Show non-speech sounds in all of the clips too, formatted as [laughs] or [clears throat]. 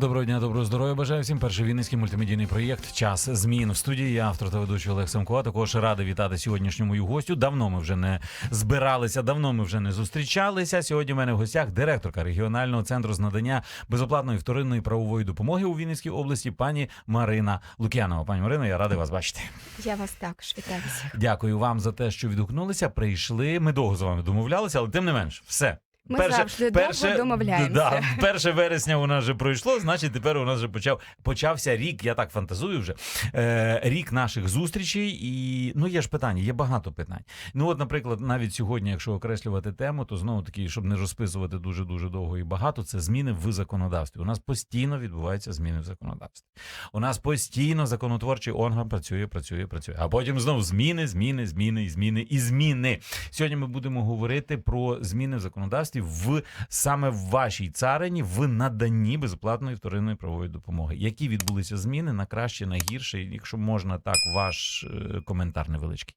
Доброго дня, доброго здоров'я. Бажаю всім перший вінницький мультимедійний проєкт Час змін в студії. Я автор та ведучий Олег Семко. А Також радий вітати сьогоднішню мою гостю. Давно ми вже не збиралися, давно ми вже не зустрічалися. Сьогодні в мене в гостях директорка регіонального центру з надання безоплатної вторинної правової допомоги у Вінницькій області, пані Марина Лук'янова. Пані Марино, я радий вас бачити. Я вас також вітаю. Дякую вам за те, що відгукнулися. Прийшли. Ми довго з вами домовлялися, але тим не менш, все. Ми завжди довго домовляємося. Да, перше вересня у нас вже пройшло, значить тепер у нас вже почав почався рік. Я так фантазую вже. Е, рік наших зустрічей. І ну є ж питання, є багато питань. Ну, от, наприклад, навіть сьогодні, якщо окреслювати тему, то знову таки, щоб не розписувати дуже дуже довго і багато, це зміни в законодавстві. У нас постійно відбуваються зміни в законодавстві. У нас постійно законотворчий орган працює, працює, працює. А потім знову зміни, зміни, зміни, зміни і зміни. Сьогодні ми будемо говорити про зміни в законодавстві в саме в вашій царині в наданні безплатної вторинної правової допомоги. Які відбулися зміни на краще, на гірше, якщо можна так, ваш е, коментар невеличкий.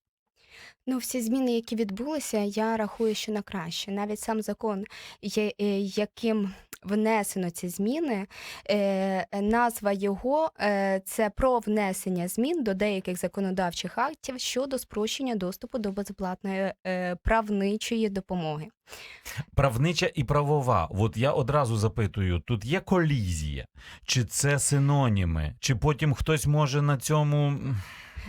Ну, всі зміни, які відбулися, я рахую, що на краще. Навіть сам закон, е, яким внесено ці зміни, е, назва його е, це про внесення змін до деяких законодавчих актів щодо спрощення доступу до безоплатної е, правничої допомоги. Правнича і правова. От я одразу запитую: тут є колізія, чи це синоніми, чи потім хтось може на цьому.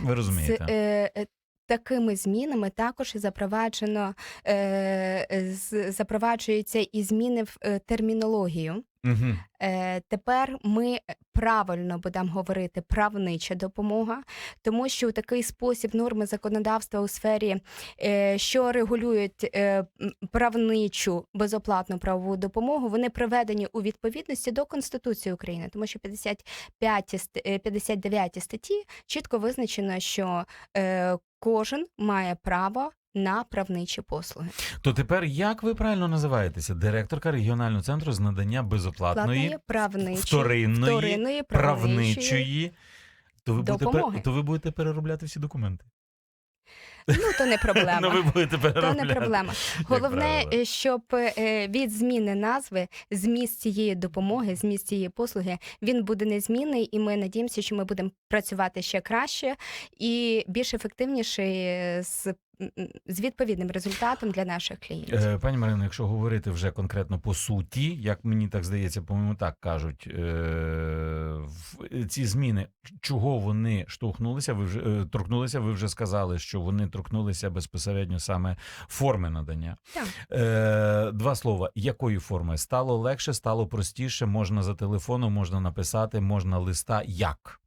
Ви розумієте? З, е, е, такими змінами також запроваджено е, з- запроваджуються і зміни в е, термінологію. Угу. Е, тепер ми правильно будемо говорити правнича допомога, тому що у такий спосіб норми законодавства у сфері, е, що регулюють е, правничу безоплатну правову допомогу, вони приведені у відповідності до Конституції України, тому що 55 ст- е, 59 статті чітко визначено, що е, кожен має право на правничі послуги. То тепер як ви правильно називаєтеся? Директорка регіонального центру з надання безоплатної Платної правничої вторинної, вторинної правничої правничої. То ви, будете, допомоги. пер- то ви будете переробляти всі документи. Ну, то не проблема. [laughs] Ну, ви будете То не проблема. Головне, е, щоб е, від зміни назви, зміст цієї допомоги, зміст цієї послуги, він буде незмінний, і ми надіємося, що ми будемо працювати ще краще і більш ефективніше з, з відповідним результатом для наших клієнтів. Е, Пані Марино, якщо говорити вже конкретно по суті, як мені так здається, по-моєму, так кажуть, е, ці зміни, чого вони штовхнулися, ви вже е, торкнулися, ви вже сказали, що вони торкнулися безпосередньо саме форми надання. Так. Два слова: якої форми? Стало легше, стало простіше, можна за телефоном, можна написати, можна листа. Як?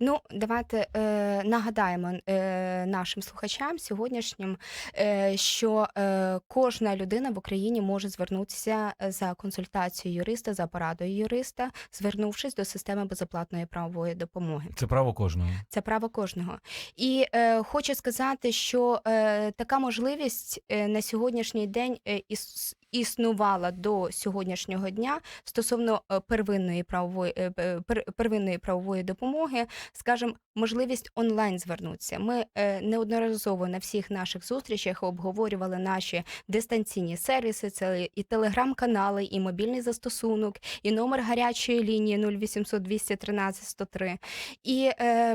Ну, давайте е, нагадаємо е, нашим слухачам сьогоднішнім, е, що е, кожна людина в Україні може звернутися за консультацією юриста, за порадою юриста, звернувшись до системи безоплатної правової допомоги. Це право кожного. Це право кожного. І е, хочу сказати, що е, така можливість е, на сьогоднішній день е, іс, існувала до сьогоднішнього дня стосовно е, первинної правової е, е, пер, первинної правової допомоги, скажімо, можливість онлайн звернутися. Ми неодноразово на всіх наших зустрічах обговорювали наші дистанційні сервіси. Це і телеграм-канали, і мобільний застосунок, і номер гарячої лінії 0800 213 103. І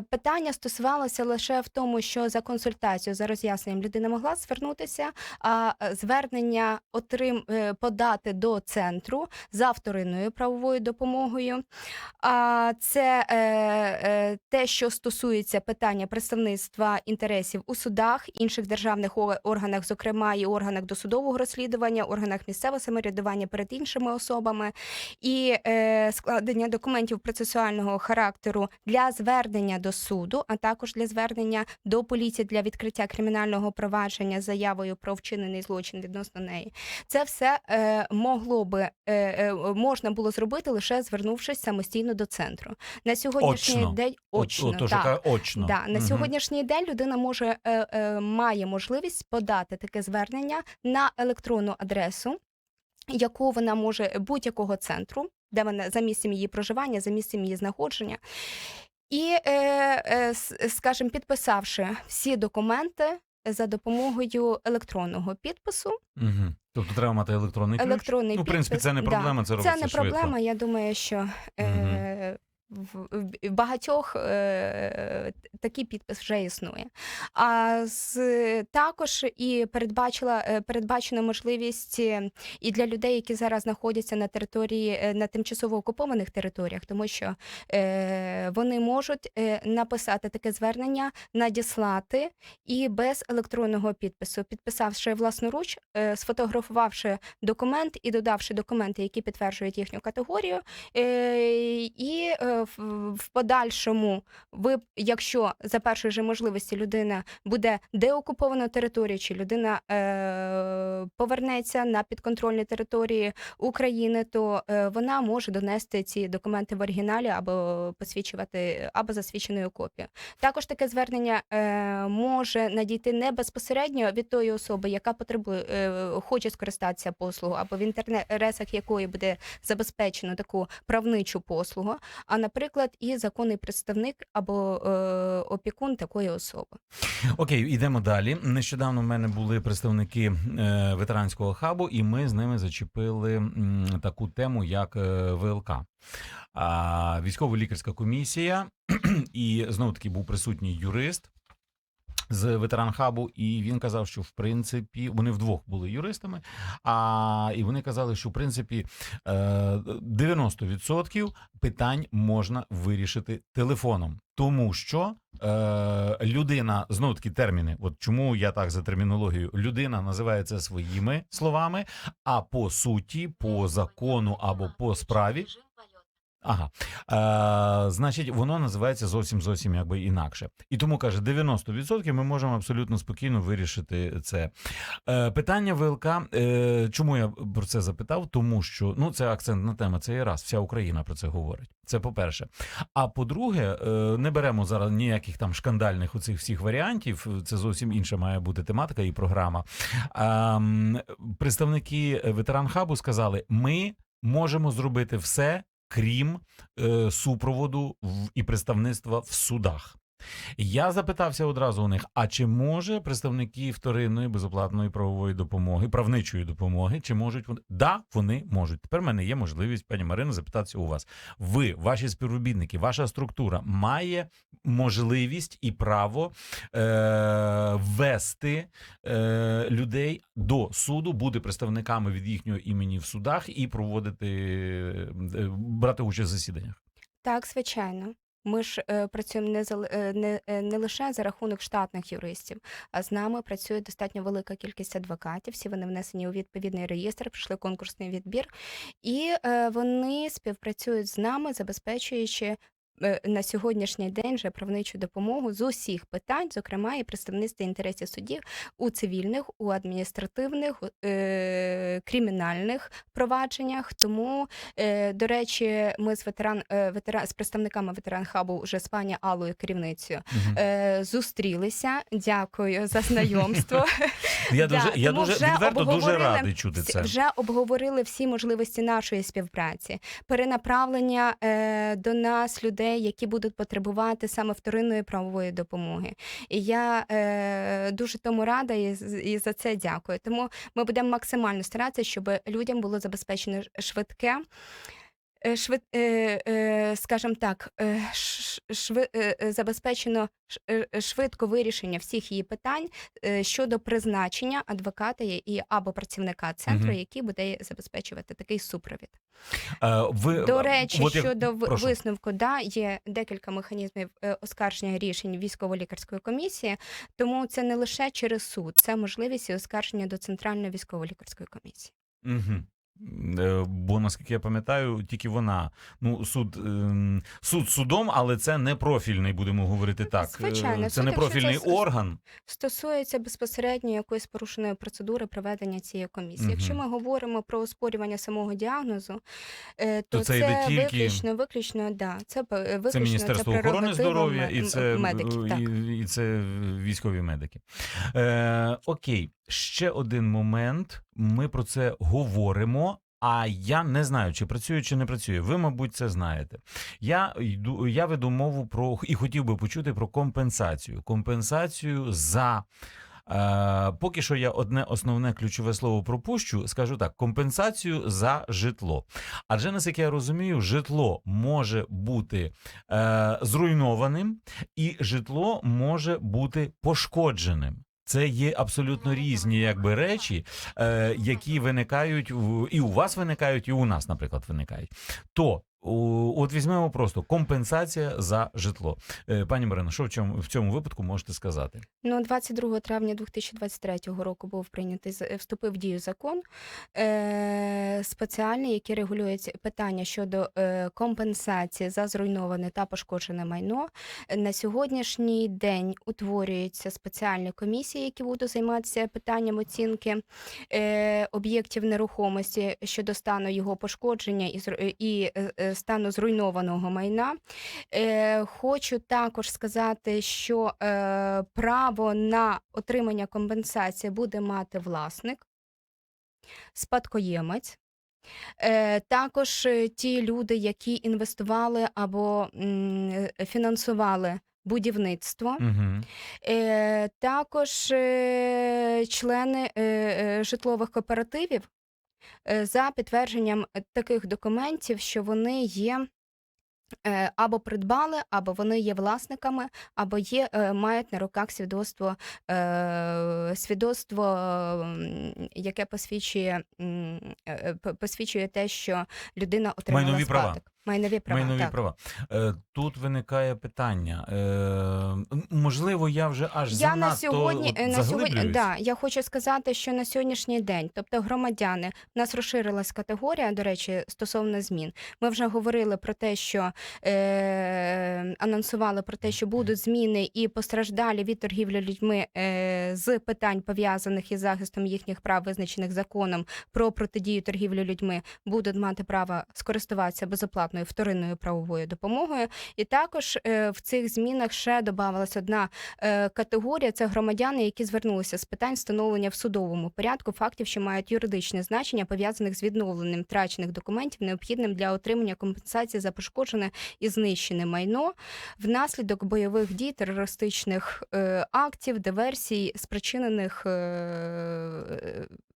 питання стосувалося лише в тому, що за консультацію, за роз'ясненням людина могла звернутися, а звернення отрим, подати до центру за вторинною правовою допомогою. А це е, е, те, що стосується питання представництва інтересів у судах, інших державних органах, зокрема і органах досудового розслідування, органах місцевого самоврядування перед іншими особами, і е, складення документів процесуального характеру для звернення до суду, а також для звернення до поліції для відкриття кримінального провадження заявою про вчинений злочин відносно неї. Це все е, могло би е, е, можна було зробити лише звернувшись самостійно до центру. На сьогоднішній Очно. день очно, От, так. очно. Да, на Мгм. сьогоднішній день людина може е, е, має можливість подати таке звернення на електронну адресу. яку вона може будь-якого центру, де вона за місцем її проживання, за місцем її знаходження. І, е, е, скажімо, підписавши всі документи за допомогою електронного підпису, Угу. Тобто треба мати електронний ключ. електронний Ну, в принципі, підпис, це не проблема, це Це робиться не швидко. проблема. Я думаю, що е, в, багатьох е, такий підпис вже існує. А з, також і передбачила е, передбачена можливість е, і для людей, які зараз знаходяться на території е, на тимчасово окупованих територіях, тому що е, вони можуть написати таке звернення, надіслати і без електронного підпису, підписавши власноруч, е, сфотографувавши документ і додавши документи, які підтверджують їхню категорію. Е, І е, в- подальшому, ви, якщо за першої же можливості людина буде деокупована територія, чи людина е, повернеться на підконтрольні території України, то е, вона може донести ці документи в оригіналі або посвідчувати або засвідченою копією. Також таке звернення е, може надійти не безпосередньо від тої особи, яка потребує е, хоче скористатися послугою, або в інтересах якої буде забезпечено таку правничу послугу, а наприклад, і законний представник або е, опікун такої особи. Окей, йдемо далі. Нещодавно в мене були представники е, ветеранського хабу, і ми з ними зачепили м, таку тему, як е, ВЛК. А, військово-лікарська комісія, [clears throat] і знову таки був присутній юрист. З ветеран хабу, і він казав, що в принципі вони вдвох були юристами. А і вони казали, що в принципі е, 90% питань можна вирішити телефоном, тому що е, людина знову таки терміни. От чому я так за термінологією? Людина називає це своїми словами, а по суті, по закону або по справі. Ага, е, значить, воно називається зовсім зовсім якби інакше. І тому каже, 90% ми можемо абсолютно спокійно вирішити це. Е, питання ВЛК. Е, чому я про це запитав? Тому що ну це акцентна тема. Це і раз. Вся Україна про це говорить. Це по-перше. А по-друге, е, не беремо зараз ніяких там шкандальних оцих всіх варіантів. Це зовсім інша має бути тематика і програма. А, м, представники ветеран хабу сказали: ми можемо зробити все, крім е, супроводу в, і представництва в судах. Я запитався одразу у них: а чи може представники вторинної безоплатної правової допомоги, правничої допомоги, чи можуть вони? Да, вони можуть. Тепер в мене є можливість, пані Марино, запитатися у вас. Ви, ваші співробітники, ваша структура має можливість і право е- ввести е- людей до суду, бути представниками від їхнього імені в судах і проводити е, брати участь в засіданнях. Так, звичайно. Ми ж е, працюємо не, за, е, не, е, не лише за рахунок штатних юристів, а з нами працює достатньо велика кількість адвокатів. Всі вони внесені у відповідний реєстр, пройшли конкурсний відбір, і е, вони співпрацюють з нами, забезпечуючи. Е, На сьогоднішній день вже правничу допомогу з усіх питань, зокрема і представництва інтересів судів у цивільних, у адміністративних, е, кримінальних провадженнях. Тому Е, До речі, ми з ветеран, е, ветеран з представниками ветеран хабу вже з пані Аллою, керівницею, Мгм. е, зустрілися. Дякую за знайомство. [laughs] Я дуже, я дуже відверто дуже радий чути це. Вже обговорили всі можливості нашої співпраці, перенаправлення е, до нас людей, які будуть потребувати саме вторинної правової допомоги. І я е, дуже тому рада і, і за це дякую. Тому ми будемо максимально старатися, щоб людям було забезпечено швидке. Е, Швид, е, е, скажімо так, шви, забезпечено швидко вирішення всіх її питань щодо призначення адвоката і або працівника центру, Мгм. який буде забезпечувати такий супровід. Е, ви, До речі, от щодо прошу. висновку, да, є декілька механізмів оскарження рішень військово-лікарської комісії, тому це не лише через суд, це можливість і оскарження до Центральної військово-лікарської комісії. Угу. Бо наскільки я пам'ятаю, тільки вона. Ну, суд, ем, суд судом, але це не профільний, будемо говорити так. Е, Звичайно, це суд, не профільний це- орган. Стосується безпосередньо якоїсь порушеної процедури проведення цієї комісії. Якщо ми говоримо про оспорювання самого діагнозу, е, то, це це, йде тільки- виключно, виключно, да, це виключно Це Міністерство охорони здоров'я і це, медиків. І, і це військові медики. Е, окей. Ще один момент. Ми про це говоримо. А я не знаю, чи працює, чи не працює. Ви, мабуть, це знаєте. Я йду, я веду мову про і хотів би почути про компенсацію. Компенсацію за. Е, поки що я одне основне ключове слово пропущу. Скажу так: компенсацію за житло. Адже наскільки я розумію, житло може бути е, зруйнованим, і житло може бути пошкодженим. Це є абсолютно різні якби речі, е, які виникають в і у вас виникають, і у нас, наприклад, виникають. То от візьмемо просто компенсація за житло. Е, пані Марино, що в цьому в цьому випадку можете сказати? Ну, 22 травня 2023 року був прийнятий з- вступив в дію закон е, спеціальний, який регулює питання щодо е, компенсації за зруйноване та пошкоджене майно. На сьогоднішній день утворюються спеціальні комісії, які будуть займатися питанням оцінки е, об'єктів нерухомості щодо стану його пошкодження і, і е, е, стану зруйнованого майна. Е, хочу також сказати, що е, право на отримання компенсації буде мати власник, спадкоємець. Е, також ті люди, які інвестували або фінансували будівництво. Угу. Також члени житлових кооперативів за підтвердженням е, таких документів, що вони є. е, Або придбали, або вони є власниками, або є, е, мають на руках свідоцтво, е, свідоцтво, яке посвідчує, е, посвідчує те, що людина отримала Майнові права. Майнові права. Майнові так. права. Е, тут виникає питання. Е, можливо, я вже аж Я на сьогодні, е, на сьогодні да, я хочу сказати, що на сьогоднішній день, тобто громадяни, в нас розширилась категорія, до речі, стосовно змін. Ми вже говорили про те, що е, анонсували про те, що будуть зміни і постраждалі від торгівлі людьми е, з питань пов'язаних із захистом їхніх прав, визначених законом про протидію торгівлі людьми, будуть мати право скористуватися безоплатною вторинною правовою допомогою. І також е, в цих змінах ще додавалась одна е, категорія це громадяни, які звернулися з питань встановлення в судовому порядку фактів, що мають юридичне значення, пов'язаних з відновленням втрачених документів, необхідним для отримання компенсації за пошкоджене і знищене майно внаслідок бойових дій, терористичних е, актів, диверсій, спричинених.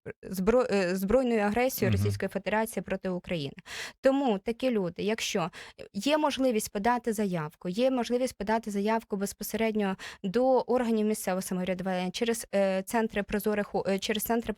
Е, збро- е, збройною агресією Мгм. Російської Федерації проти України. Тому такі люди, якщо є можливість подати заявку, є можливість подати заявку безпосередньо до органів місцевого самоврядування через е, центри прозорих е, через центри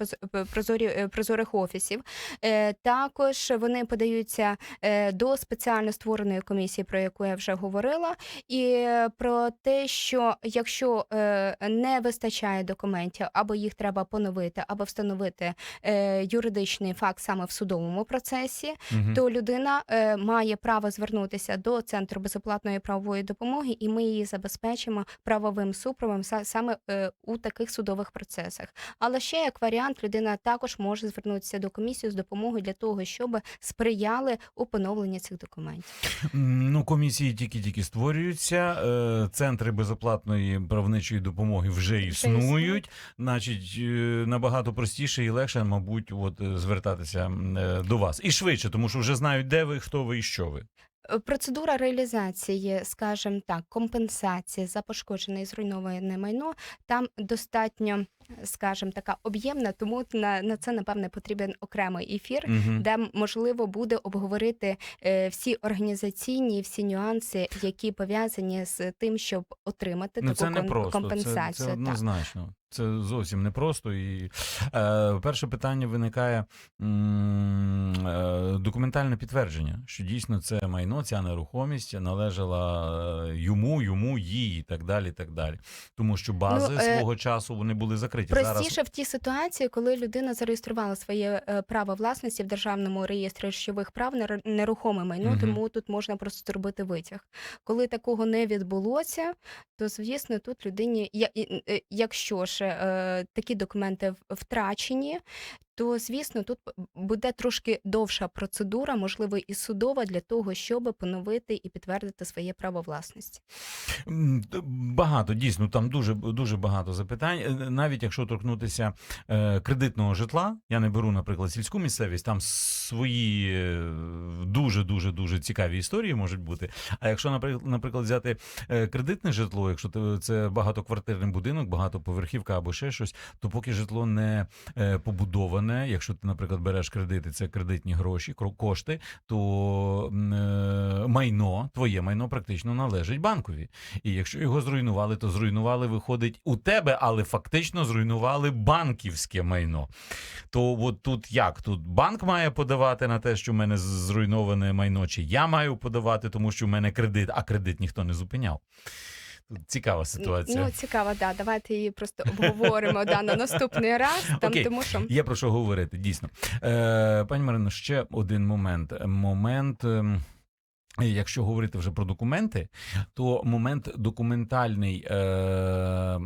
прозорі е, прозорих офісів. Е, також вони подаються е, до спеціально створеної комісії, про яку я вже говорила, і е, про те, що якщо е, не вистачає документів, або їх треба поновити, або встановити е, юридичний факт саме в судовому процесі, Мгм. то людина е, має право звернутися до центру безоплатної правової допомоги, і ми її забезпечимо правовим супроводом са- саме е, у таких судових процесах. Але ще як варіант, людина також може звернутися до комісії з допомогою для того, щоб сприяли у поновленні цих документів. Ну, комісії тільки-тільки створюються. е, Центри безоплатної правничої допомоги вже існують. існують. Значить, е, набагато простіше і легше, мабуть, от е, звертатися е, до вас. І швидше, тому що вже знають, де ви, хто ви і що ви. Е, Процедура реалізації, скажімо так, компенсації за пошкоджене і зруйноване майно там достатньо, скажімо, така об'ємна, тому на, на це напевне потрібен окремий ефір. Мгм. Де можливо буде обговорити е, всі організаційні, всі нюанси, які пов'язані з тим, щоб отримати Ну, таку це не просто. компенсацію. Це, це так. однозначно. Це зовсім непросто. І е, перше питання виникає м, е, документальне підтвердження, що дійсно це майно, ця нерухомість належала е, йому, йому, їй і так далі. і так далі. Тому що бази Ну, е, свого часу вони були закриті. Простіше Зараз в тій ситуації, коли людина зареєструвала своє е, право власності в державному реєстрі речових прав на нерухоме майно, угу. тому тут можна просто зробити витяг. Коли такого не відбулося, то звісно тут людині, е, якщо ж е, такі документи втрачені. То звісно тут буде трошки довша процедура, можливо, і судова для того, щоб поновити і підтвердити своє право власності. Багато дійсно там дуже дуже багато запитань. Е, Навіть якщо торкнутися е, кредитного житла, я не беру, наприклад, сільську місцевість, там свої дуже дуже дуже цікаві історії можуть бути. А якщо, наприклад, взяти е, кредитне житло, якщо це багатоквартирний будинок, багатоповерхівка або ще щось, то поки житло не е, побудоване, якщо ти, наприклад, береш кредити, це кредитні гроші, кошти, то е, майно, твоє майно практично належить банкові. І якщо його зруйнували, то зруйнували, виходить, у тебе, але фактично зруйнували банківське майно. То от тут як? Тут банк має подавати на те, що в мене зруйноване майно, чи я маю подавати, тому що в мене кредит, а кредит ніхто не зупиняв. Цікава ситуація. Ну, цікава, да. Давайте її просто обговоримо да, на наступний раз, там, Окей. тому що Є про що говорити, дійсно. Е, пані Марино, ще один момент. Момент. ем, Якщо говорити вже про документи, то момент документальний е,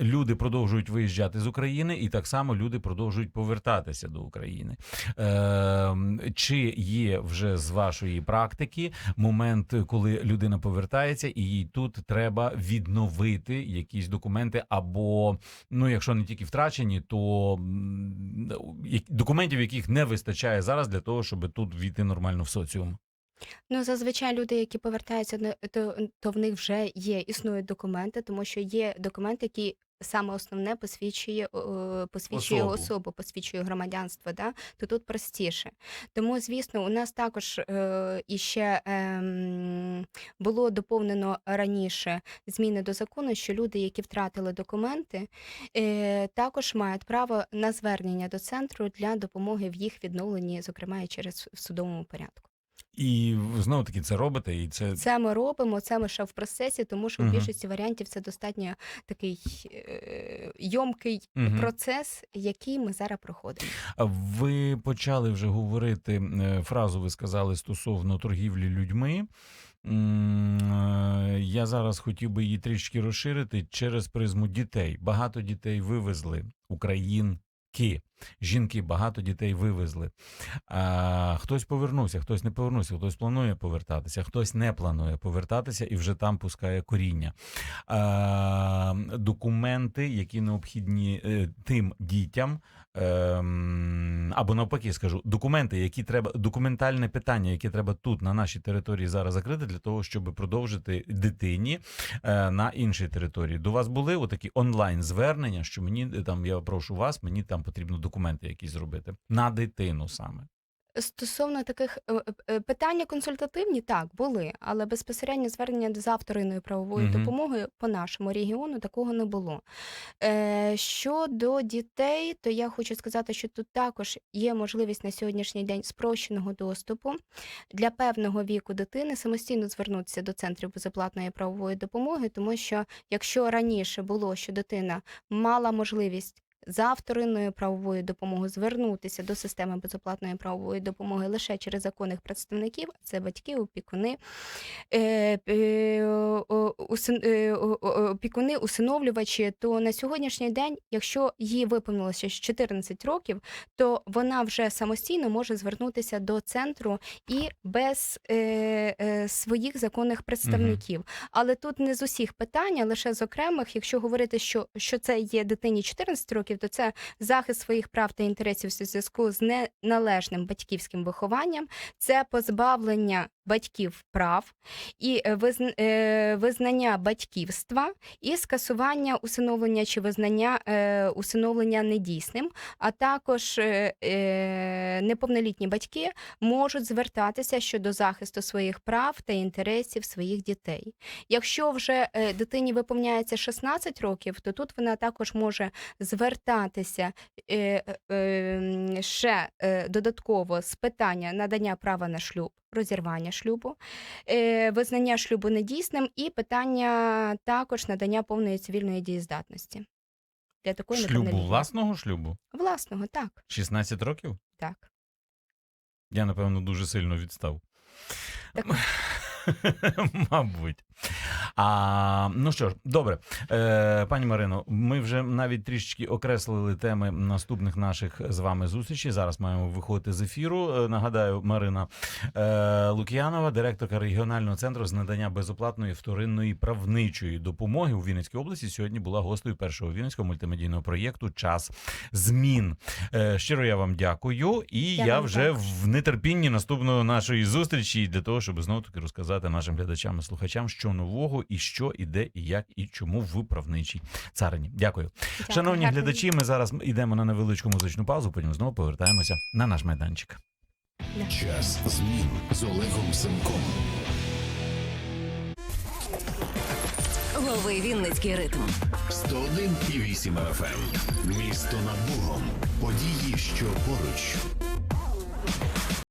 люди продовжують виїжджати з України, і так само люди продовжують повертатися до України. Е, чи є вже з вашої практики момент, коли людина повертається, і їй тут треба відновити якісь документи, або ну, якщо не тільки втрачені, то документів, яких не вистачає зараз для того, щоб тут війти нормально в соціум. Ну, зазвичай люди, які повертаються, не- то, то в них вже є, існують документи, тому що є документи, які саме основне посвідчує, е, посвідчує Особу. особу. посвідчує громадянство, да? то тут простіше. Тому, звісно, у нас також е, іще ем, було доповнено раніше зміни до закону, що люди, які втратили документи, е, також мають право на звернення до центру для допомоги в їх відновленні, зокрема і через в судовому порядку. І знову таки це робите, і це Це ми робимо, це ми ще в процесі, тому що в Мгм. більшості варіантів це достатньо такий е, йомкий Мгм. процес, який ми зараз проходимо. Ви почали вже говорити е, фразу, ви сказали стосовно торгівлі людьми. Е, Я зараз хотів би її трішки розширити через призму дітей. Багато дітей вивезли українки. Жінки багато дітей вивезли. А, хтось повернувся, хтось не повернувся, хтось планує повертатися, хтось не планує повертатися і вже там пускає коріння. А, документи, які необхідні е, тим дітям, ем, або навпаки, скажу, документи, які треба, документальне питання, яке треба тут на нашій території зараз закрити, для того, щоб продовжити дитині е, на іншій території. До вас були отакі онлайн звернення, що мені е, там я прошу вас, мені там потрібно документи якісь зробити на дитину саме. Стосовно таких е, е, е, питання консультативні, так, були, але безпосередньо звернення за вторинною правовою Мгм. допомогою по нашому регіону такого не було. Е, щодо дітей, то я хочу сказати, що тут також є можливість на сьогоднішній день спрощеного доступу для певного віку дитини самостійно звернутися до центрів безоплатної правової допомоги, тому що якщо раніше було, що дитина мала можливість за вторинною правовою допомогою звернутися до системи безоплатної правової допомоги лише через законних представників, це батьки, опікуни, е, е, опікуни, усиновлювачі, то на сьогоднішній день, якщо їй виповнилося 14 років, то вона вже самостійно може звернутися до центру і без е, своїх законних представників. Але тут не з усіх питань, а лише з окремих. Якщо говорити, що, що це є дитині 14 років, то це захист своїх прав та інтересів у зв'язку з неналежним батьківським вихованням, це позбавлення батьків прав і е, е, визнання батьківства і скасування усиновлення чи визнання е, усиновлення недійсним, а також неповнолітні батьки можуть звертатися щодо захисту своїх прав та інтересів своїх дітей. Якщо вже дитині виповняється 16 років, то тут вона також може звертатися е, е, е, ще додатково з питання надання права на шлюб, розірвання шлюбу, е, визнання шлюбу недійсним і питання також надання повної цивільної дієздатності. Для такої Шлюбу, власного шлюбу? Власного, так. 16 років? так. Я, напевно, дуже сильно відстав. Так. [laughs] Мабуть. А ну що ж, добре, е, пані Марино, ми вже навіть трішечки окреслили теми наступних наших з вами зустрічей. Зараз маємо виходити з ефіру. Е, Нагадаю, Марина е, Лук'янова, директорка регіонального центру з надання безоплатної вторинної правничої допомоги у Вінницькій області. Сьогодні була гостею першого вінницького мультимедійного проєкту Час змін. Е, щиро я вам дякую, і Я я вже дякую. в нетерпінні наступної нашої зустрічі для того, щоб знову таки розказати нашим глядачам і слухачам, що нового і що іде, і як, і чому в правничій царині. Дякую. Дякую. Шановні Гарного глядачі, ми зараз йдемо на невеличку музичну паузу, потім знову повертаємося на наш майданчик. Час змін з Олегом Семком. Лови Вінницький ритм. 101,8 FM. Місто над Богом. Події, що поруч.